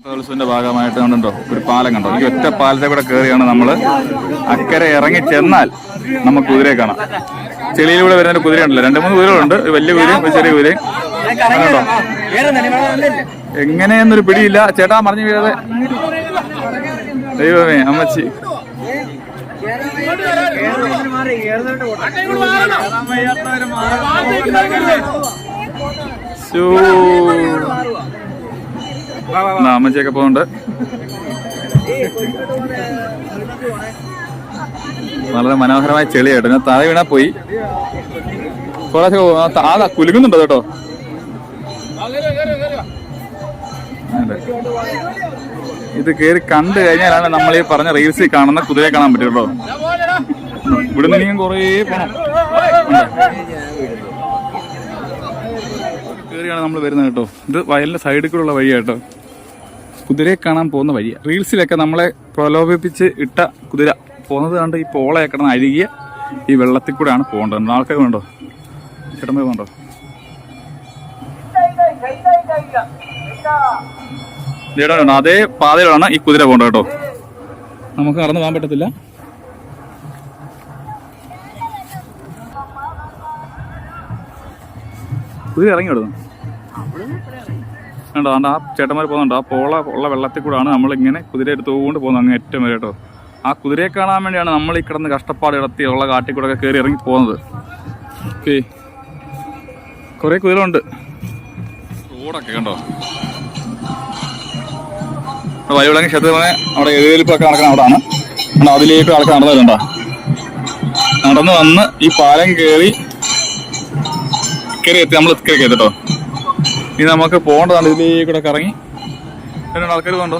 ഉത്സവത്തിന്റെ ഭാഗമായിട്ട് കണ്ടോ ഒരു പാലം കണ്ടോ? ഈ ഒറ്റ പാലത്തെ കൂടെ കയറിയാണ് നമ്മൾ അക്കരെ ഇറങ്ങി ചെന്നാൽ നമുക്ക് കുതിരയെ കാണാം. ചെളിയിലൂടെ വരുന്ന കുതിര ഉണ്ടല്ലോ രണ്ട് മൂന്ന് കുതിരകളുണ്ട്. ഒരു വലിയ കുതിരയും ഒരു ചെറിയ കുതിരയും. കണ്ടോ? എങ്ങനെയെന്നൊരു പിടിയില്ല. ചേട്ടാ മറിഞ്ഞു വീഴാതെ ദൈവമേ അമ്മച്ചി. ശോ. അമ്മച്ചിയൊക്കെ പോകുന്നുണ്ട് വളരെ മനോഹരമായ ചെളി കേട്ടോ ഞാൻ താഴെ വീണാ പോയി. കുറച്ച് ആകാ കുലുങ്ങുന്നുണ്ടോ കേട്ടോ. ഇത് കേറി കണ്ടു കഴിഞ്ഞാലാണ് നമ്മൾ ഈ പറഞ്ഞ റീൽസിൽ കാണുന്ന കുതിരയെ കാണാൻ പറ്റുള്ളൂ ഇവിടെ നിന്ന് കുറേ പോണം. കയറിയാണ് നമ്മൾ വരുന്നത് കേട്ടോ. ഇത് വയലിന്റെ സൈഡിൽ കൂടെ ഉള്ള കേട്ടോ. കുതിരയെ കാണാൻ പോകുന്ന വഴിയാ റീൽസിലൊക്കെ നമ്മളെ പ്രലോഭിപ്പിച്ച് ഇട്ട കുതിര. പോകുന്നത് കണ്ട് ഈ പോളയൊക്കെ കിടന്ന് അഴുകിയ ഈ വെള്ളത്തിൽ കൂടെയാണ് പോകേണ്ടത്. ആൾക്കാർ വേണ്ടോ ചേട്ടൻ പോയി വേണ്ടോ അതേ പാതയിലാണ് ഈ കുതിര പോകേണ്ടത് കേട്ടോ. നമുക്ക് നടന്നു പോകാൻ പറ്റത്തില്ല. കുതിര ഇറങ്ങി വിടുന്നു കണ്ടോ? അതുകൊണ്ട് ആ ചേട്ടന്മാർ പോകുന്നുണ്ട്? ആ പോള ഉള്ള വെള്ളത്തിൽ കൂടാണ് നമ്മളിങ്ങനെ കുതിര എടുത്ത് എടുത്തുകൊണ്ട് പോകുന്നത് അങ്ങ് ഏറ്റവും വരെ കേട്ടോ. ആ കുതിരയെ കാണാൻ വേണ്ടിയാണ് നമ്മൾ ഈ കിടന്ന് കഷ്ടപ്പാട് ഇടത്തി ഉള്ള കാട്ടിൽ കൂടെ ഒക്കെ കയറി ഇറങ്ങി പോകുന്നത്. ഓക്കെ. കുറേ കുതിര ഉണ്ട് റോഡൊക്കെ കണ്ടോ? വയവിളങ്ങി ക്ഷേത്രത്തിലെ അവിടെ എഴുതിരിപ്പൊക്കെ നടക്കുന്ന അവിടാണ്. കണ്ടോ? അതിലേക്ക് ആൾക്കാർ നടന്നു വരുന്നുണ്ടോ നടന്നു വന്ന് ഈ പാലം കയറി കയറി എത്തി. നമ്മൾ കയറി കേട്ടോ. ഇനി നമുക്ക് പോകേണ്ടതാണ്. ഇതിലേക്ക് കൂടെ കറങ്ങി. രണ്ട് ആൾക്കാർ കണ്ടോ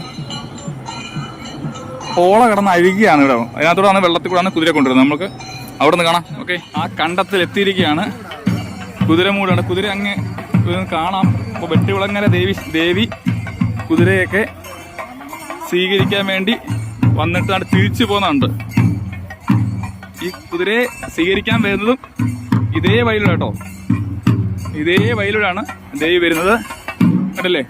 പോള കിടന്ന് അഴുകിയാണ് ഇവിടെ. ആണ് വെള്ളത്തിൽ കൂടാണ് കുതിര കൊണ്ടുവരുന്നത്. നമുക്ക് അവിടെ നിന്ന് കാണാം. ഓക്കെ ആ കണ്ടത്തിൽ എത്തിയിരിക്കുകയാണ്. കുതിരമൂടാണ് കുതിര അങ്ങ് കാണാം. അപ്പോൾ വെട്ടിവിളങ്ങര ദേവി ദേവി കുതിരയൊക്കെ സ്വീകരിക്കാൻ വേണ്ടി വന്നിട്ട് വന്നിട്ടാണ് തിരിച്ചു പോകുന്നുണ്ട് ഈ കുതിരയെ സ്വീകരിക്കാൻ വരുന്നതും ഇതേ വഴിയിലുള്ള കേട്ടോ. ഇതേ വയലൂടാണ് ദേവി വരുന്നത്. കണ്ടല്ലേ?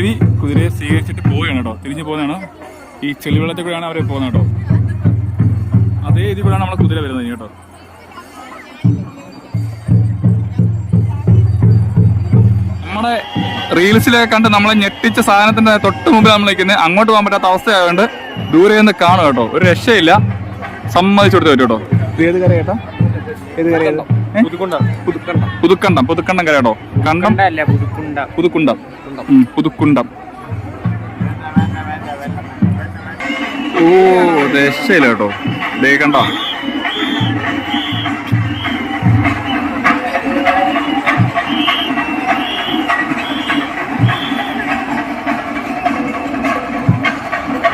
ദേവി കുതിരയെ സ്വീകരിച്ചിട്ട് പോവുകയാണ് കേട്ടോ. തിരിഞ്ഞു പോകുന്നതാണ് ഈ ചെളിവെള്ളത്തിൽ കൂടെയാണ് അവരെ പോകുന്നത് കേട്ടോ. അതേ ഇതിൽ കൂടെയാണ് നമ്മളെ കുതിര വരുന്നത് കേട്ടോ. നമ്മുടെ റീൽസിലൊക്കെ കണ്ട് നമ്മളെ ഞെട്ടിച്ച സാധനത്തിന്റെ തൊട്ട് മുമ്പ് നമ്മൾ നിൽക്കുന്നത് അങ്ങോട്ട് പോകാൻ പറ്റാത്ത അവസ്ഥയായതുകൊണ്ട് ദൂരെ നിന്ന് കാണും കേട്ടോ. ഒരു രക്ഷയില്ല. സമ്മതിച്ചു കൊടുത്തു കേട്ടോ. ഏത് കര കേട്ടോ ഏത് കര പുതുക്കണ്ടം? പുതുക്കണ്ടം? കരയാടോ? കണ്ടം? പുതുക്കുണ്ട. പുതുക്കുണ്ടം. ഓ രക്ഷയില്ല കേട്ടോ ദേ കണ്ടോ.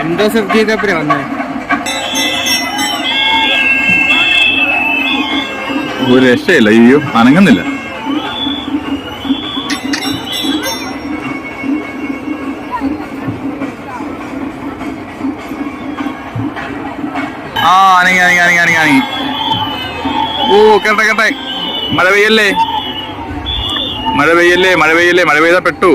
എന്തോ സെർച്ച് ചെയ്തപ്പോഴേ വന്നേ? ഒരു രക്ഷയില്ല അയ്യോ അനങ്ങുന്നില്ല. ആ അനങ്ങി അനങ്ങി അനങ്ങി അനങ്ങി അനങ്ങി. ഓ കേട്ടെ കേട്ടെ. മഴ പെയ്യല്ലേ? മഴ പെയ്യല്ലേ? മഴ പെയ്യല്ലേ? മഴ പെയ്താ പെട്ടു.